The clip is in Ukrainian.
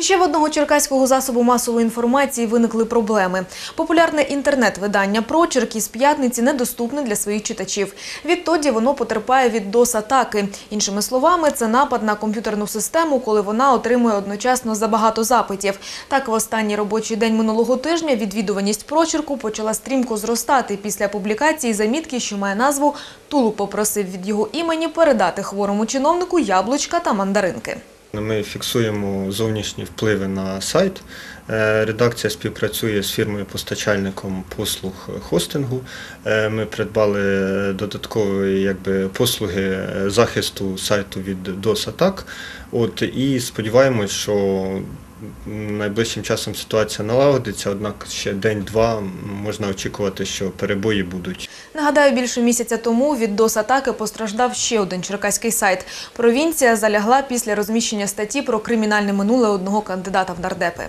Ще в одного черкаського засобу масової інформації виникли проблеми. Популярне інтернет-видання «Прочерк» із п'ятниці недоступне для своїх читачів. Відтоді воно потерпає від DOS-атаки. Іншими словами, це напад на комп'ютерну систему, коли вона отримує одночасно забагато запитів. Так, в останній робочий день минулого тижня відвідуваність «Прочерку» почала стрімко зростати після публікації замітки, що має назву «Тулу попросив від його імені передати хворому чиновнику яблучка та мандаринки». Ми фіксуємо зовнішні впливи на сайт. Е, Редакція співпрацює з фірмою-постачальником послуг хостингу. Е, Ми придбали додаткові якби, послуги захисту сайту від DOS-атак. От, і сподіваємось, що найближчим часом ситуація налагодиться, однак ще день-два можна очікувати, що перебої будуть. Нагадаю, більше місяця тому від ДОС-атаки постраждав ще один черкаський сайт. Провінція залягла після розміщення статті про кримінальне минуле одного кандидата в нардепи.